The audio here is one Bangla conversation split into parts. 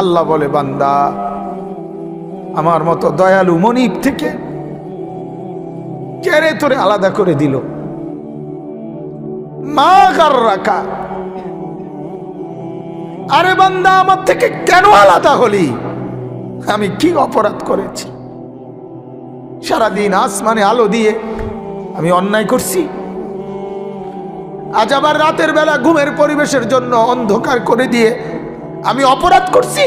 আল্লাহ বলে, বান্দা, আমার মতো দয়ালু মনিব থেকে কেড়ে তোরে আলাদা করে দিল। মা কার রাখা আরে বান্দা, আমার থেকে কেন আলাদা হলি? আমি কি অপরাধ করেছি? সারাদিন আসমানে আলো দিয়ে আমি অন্যায় করছি। আজ আবার রাতের বেলা ঘুমের পরিবেশের জন্য অন্ধকার করে দিয়ে আমি অপরাধ করছি।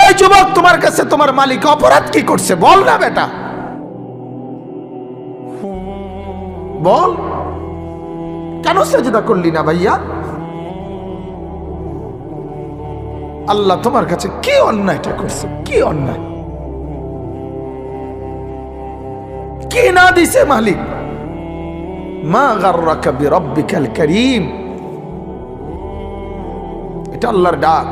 এই যুবক, তোমার কাছে তোমার মালিক অপরাধ কি করছে? বল না বেটা। বল। কেন সেজদা করলি না ভাইয়া? আল্লাহ তোমার কাছে কি অন্যায়টা করছে? কি অন্যায়? কি না দিছে মালিক? মা গাররাকা বিরাব্বিকাল করিম। এটা আল্লাহর ডাক।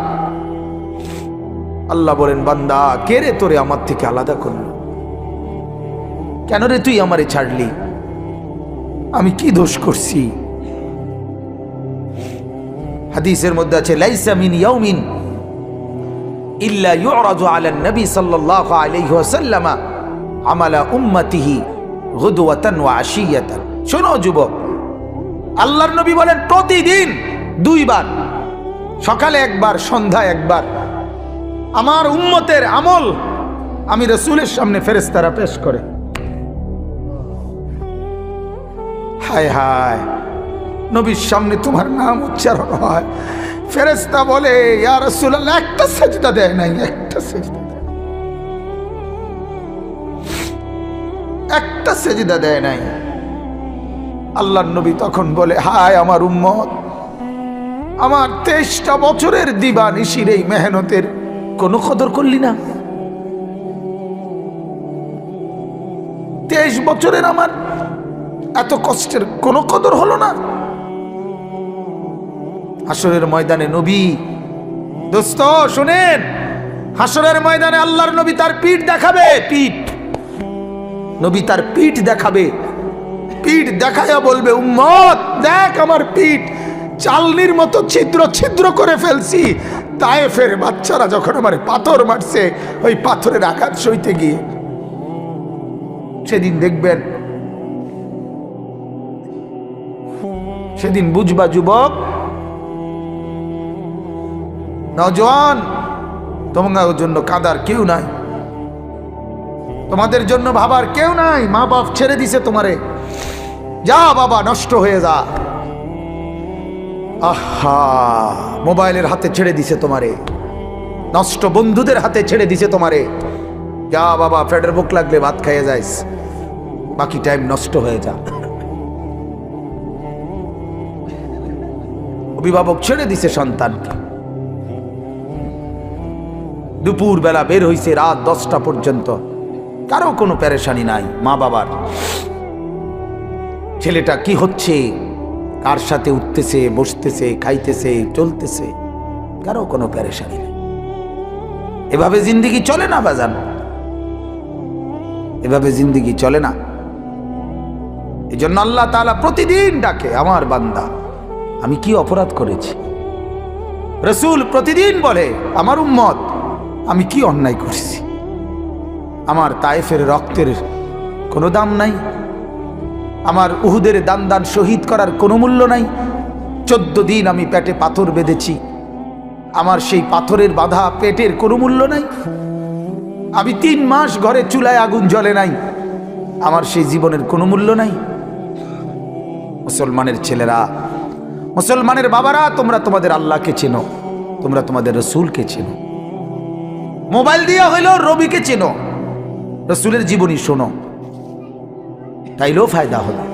আল্লাহ বলেন, বান্দা, কে রে তোরে আমার থেকে আলাদা করল? কেন রে তুই আমারে ছাড়লি? আমি কি দোষ করছি? হাদিসের মধ্যে আছে, লাইসা মিন ইয়াউমিন ইল্লা নবী শোনো আল্লাহর নবী বলেন, প্রতিদিন দুইবার সকালে একবার সন্ধ্যা একবার। আমার উম্মতের আমল আমি রসুলের সামনে ফেরেস্তারা পেশ করে। হায় হায়, নবীর সামনে তোমার নাম উচ্চারণ হয়। ফেরেস্তা বলে, ইয়া একটা সেজদা দেয় নাই, একটা সেজদা একটা সেজদা দেয় নাই। আল্লাহর নবী তখন বলে, হায় আমার উম্মত আমার তেইশটা বছরের দিবা নিশির এই মেহনতের কোনো কদর করলি না? তেইশ বছরের আমার এত কষ্টের কোনো কদর হলো না? হাসরের ময়দানে নবী, দোস্ত, শুনেন, হাসরের ময়দানে আল্লাহর নবী তার পিঠ দেখাবে, পিঠ। নবী তার পিঠ দেখাবে, পিঠ দেখায়া বলবে, উম্মত, দেখ আমার পিঠ চালনির মতো ছিদ্র ছিদ্র করে ফেলছি। তায়েফের বাচ্চারা যখন আমার পাথর মারছে, ওই পাথরের আঘাত সইতে গিয়ে। সেদিন দেখবেন, সেদিন বুঝবা যুবক নজওয়ান তোমার জন্য কাদার কেউ নাই। তোমাদের জন্য ভাবার কেউ নাই মা বাপ ছেড়ে দিছে তোমারে। যা বাবা, নষ্ট হয়ে যা। আহা, মোবাইলের হাতে ছেড়ে দিছে তোমারে। নষ্ট বন্ধুদের হাতে ছেড়ে দিছে তোমারে। যা বাবা ফ্যাটের বুক লাগলে ভাত খাইয়ে যাইস। বাকি টাইম নষ্ট হয়ে যা। অভিভাবক ছেড়ে দিছে সন্তানকে। দুপুর বেলা বের হইছে রাত দশটা পর্যন্ত। কারও কোনো প্যারেশানি নাই মা বাবার ছেলেটা কি হচ্ছে? কার সাথে উঠতেছে, বসতেছে, খাইতেছে, চলতেছে, কারও কোনো প্যারেশানি নেই। এভাবে জিন্দিগি চলে না বাজান? এভাবে জিন্দিগি চলে না? এই জন্য আল্লাহ তালা প্রতিদিন ডাকে, আমার বান্দা, আমি কি অপরাধ করেছি? রসুল প্রতিদিন বলে, আমার উম্মত, আমি কি অন্যায় করছি? আমার তায়েফের রক্তের কোনো দাম নাই। আমার উহুদের দান দান শহীদ করার কোনো মূল্য নাই। চোদ্দ দিন আমি পেটে পাথর বেঁধেছি। আমার সেই পাথরের বাধা পেটের কোনো মূল্য নাই। আমি তিন মাস ঘরে চুলায় আগুন জ্বলে নাই। আমার সেই জীবনের কোনো মূল্য নাই। মুসলমানের ছেলেরা, মুসলমানের বাবারা, তোমরা তোমাদের আল্লাহকে চেনো, তোমরা তোমাদের রসুলকে চেনো। মোবাইল দিয়া হইলেও রবিকে চেনো। রসুলের জীবনী শোনো। তাইলেও ফায়দা হলো।